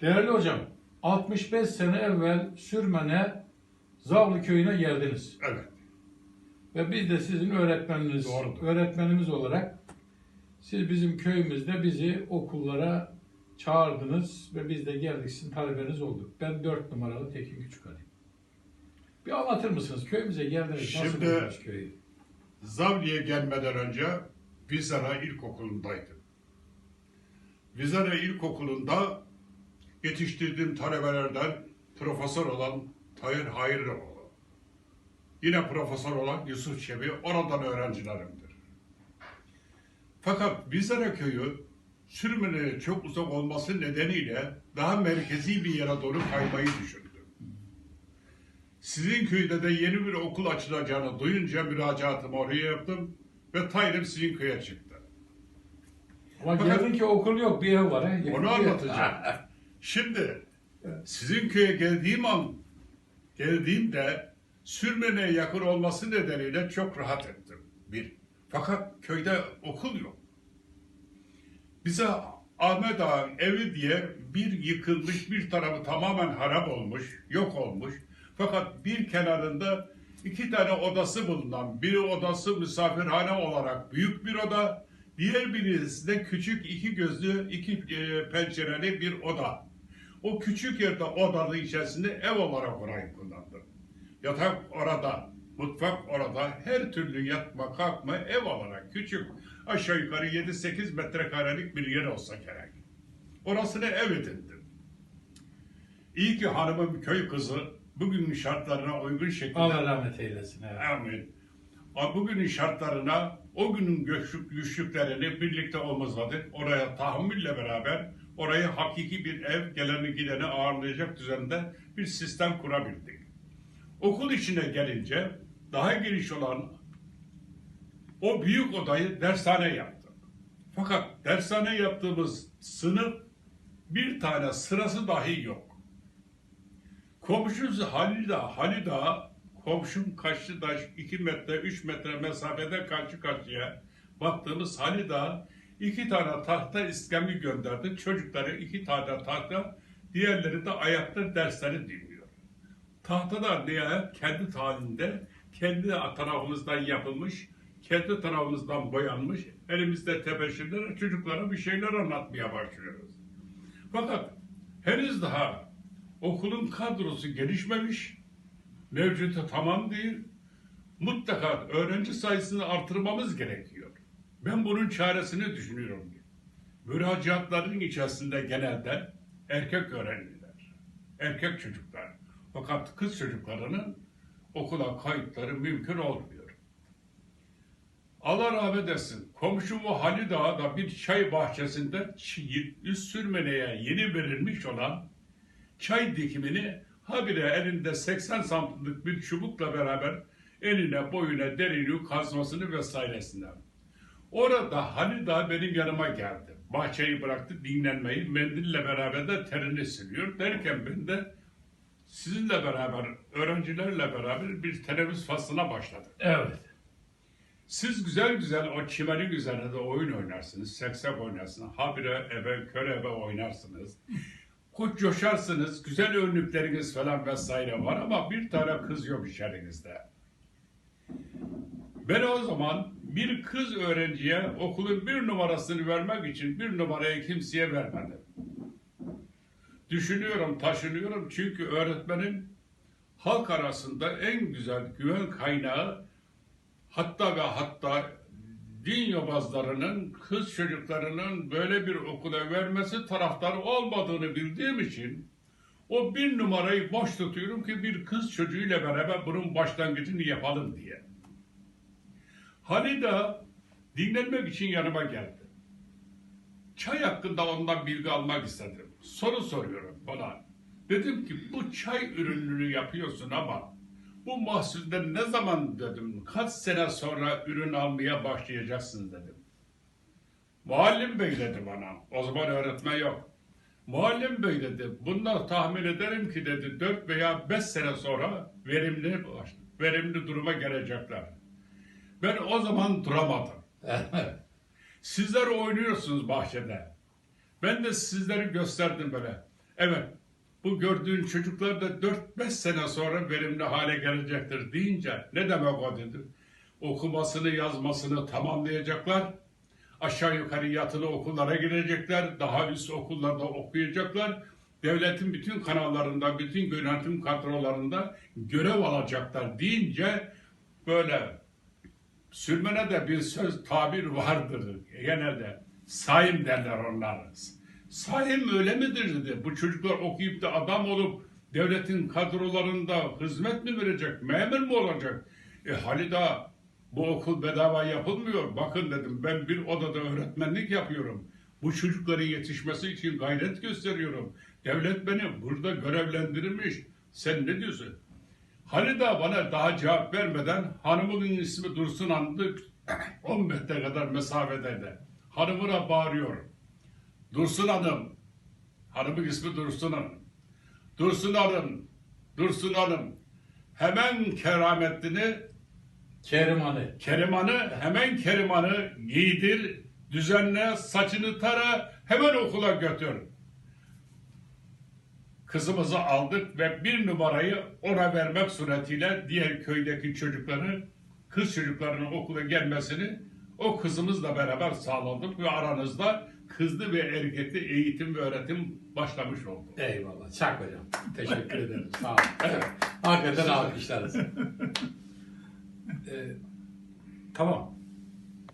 Değerli hocam, 65 sene evvel Sürmen'e Zavlı köyüne geldiniz. Evet. Ve biz de sizin öğretmeniniz, Doğrudur. öğretmenimiz olarak siz bizim köyümüzde bizi okullara çağırdınız ve biz de geldik sizin talebeniz olduk. Ben 4 numaralı Tekin Küçük Ali. Bir anlatır mısınız? Köyümüze geldiniz. Nasıl Şimdi- buldunuz köyü? Zavli'ye gelmeden önce Vizara İlkokulu'ndaydım. Vizara İlkokulu'nda yetiştirdiğim talebelerden profesör olan Tahir Hayırlıoğlu. Yine profesör olan Yusuf Çebi oradan öğrencilerimdir. Fakat Vizara köyü Sürmen'e çok uzak olması nedeniyle daha merkezi bir yere doğru kaymayı düşündüm. Sizin köyde de yeni bir okul açılacağını duyunca müracaatımı oraya yaptım ve tayinim sizin köye çıktı. Ama Fakat- ki okul yok, bir ev var. He? Onu anlatacağım. Şimdi sizin köye geldiğim an geldiğimde Sürmen'e yakın olması nedeniyle çok rahat ettim. Bir. Fakat köyde okul yok. Bize Ahmet Ağa'nın evi diye bir yıkılmış, bir tarafı tamamen harap olmuş, yok olmuş. Fakat bir kenarında iki tane odası bulunan, bir odası misafirhane olarak büyük bir oda, diğer birisi de küçük iki gözlü, iki e, pencereli bir oda. O küçük yerde odanın içerisinde ev olarak orayı kullandım. Yatak orada, mutfak orada, her türlü yatma kalkma ev olarak küçük. Aşağı yukarı 7-8 metrekarelik bir yer olsa gerek. Orasını ev edindim. İyi ki hanımım köy kızı bugünün şartlarına uygun şekilde Allah rahmet eylesin. Evet. Amin. Bugünün şartlarına, o günün güçlük, güçlüklerini birlikte omuzladık. Oraya tahammülle beraber, oraya hakiki bir ev, geleni gideni ağırlayacak düzende bir sistem kurabildik. Okul içine gelince, daha geniş olan o büyük odayı dershane yaptık. Fakat dershane yaptığımız sınıf bir tane sırası dahi yok. Komşumuz Halil Dağı, komşum taş 2 metre, 3 metre mesafede karşı karşıya baktığımız Halil Dağı iki tane tahta iskemli gönderdi. Çocukları iki tane tahta, diğerleri de ayakta dersleri dinliyor. Tahtada nihayet kendi halinde, kendi tarafımızdan yapılmış, kendi tarafımızdan boyanmış, elimizde tebeşirler, çocuklara bir şeyler anlatmaya başlıyoruz. Fakat henüz daha okulun kadrosu gelişmemiş, mevcutu tamam değil, mutlaka öğrenci sayısını artırmamız gerekiyor. Ben bunun çaresini düşünüyorum. Müracaatların içerisinde genelde erkek öğrenciler, erkek çocuklar. Fakat kız çocuklarının okula kayıtları mümkün olmuyor. Allah rahmet etsin. Komşum o Halil Dağı'da bir çay bahçesinde üst sürmeneye yeni verilmiş olan çay dikimini habire elinde 80 santimlik bir çubukla beraber eline boyuna derini kazmasını vesairesine. Orada Halil Dağ benim yanıma geldi. Bahçeyi bıraktı dinlenmeyi, mendille beraber de terini siliyor. Derken ben de sizinle beraber, öğrencilerle beraber bir teneffüs faslına başladık. Evet. Siz güzel güzel o çimenin üzerinde oyun oynarsınız, seksek oynarsınız, habire ebe, kör ebe oynarsınız. Koç coşarsınız, güzel önlükleriniz falan vesaire var ama bir tane kız yok içerinizde. Ben o zaman bir kız öğrenciye okulun bir numarasını vermek için bir numarayı kimseye vermedim. Düşünüyorum, taşınıyorum çünkü öğretmenin halk arasında en güzel güven kaynağı hatta ve hatta din yobazlarının kız çocuklarının böyle bir okula vermesi taraftarı olmadığını bildiğim için o bir numarayı boş tutuyorum ki bir kız çocuğuyla beraber bunun başlangıcını yapalım diye. Halida dinlenmek için yanıma geldi. Çay hakkında ondan bilgi almak istedim. Soru soruyorum bana. Dedim ki bu çay ürününü yapıyorsun ama bu mahsulden ne zaman dedim, kaç sene sonra ürün almaya başlayacaksın dedim. Muallim bey dedi bana, o zaman öğretmen yok. Muallim bey dedi, bunlar tahmin ederim ki dedi, 4 veya 5 sene sonra verimli verimli duruma gelecekler. Ben o zaman duramadım. Sizler oynuyorsunuz bahçede. Ben de sizleri gösterdim böyle. Evet, bu gördüğün çocuklar da 4-5 sene sonra verimli hale gelecektir deyince ne demek o dedim. Okumasını, yazmasını tamamlayacaklar. Aşağı yukarı yatılı okullara girecekler. Daha üst okullarda okuyacaklar. Devletin bütün kanallarında, bütün yönetim kadrolarında görev alacaklar deyince böyle sürmene de bir söz tabir vardır genelde. Sayım derler onlar. Sayım öyle midir dedi. Bu çocuklar okuyup da adam olup devletin kadrolarında hizmet mi verecek, memur mu olacak? E Halida bu okul bedava yapılmıyor. Bakın dedim ben bir odada öğretmenlik yapıyorum. Bu çocukların yetişmesi için gayret gösteriyorum. Devlet beni burada görevlendirmiş. Sen ne diyorsun? Halida bana daha cevap vermeden hanımının ismi Dursun Hanım'dı. 10 metre kadar mesafedeydi. Hanımına bağırıyor. Dursun Hanım. Hanımın ismi Dursun Hanım. Dursun Hanım. Dursun Hanım. Hemen kerametini Keriman'ı. Keriman'ı hemen Keriman'ı giydir, düzenle, saçını tara, hemen okula götür. Kızımızı aldık ve bir numarayı ona vermek suretiyle diğer köydeki çocukları, kız çocuklarının okula gelmesini o kızımızla beraber sağladık ve aranızda kızlı ve erkekli eğitim ve öğretim başlamış oldu. Eyvallah. Çak hocam. Teşekkür ederim. Sağ olun. Evet. Hakikaten alkışlarız. Ee, tamam.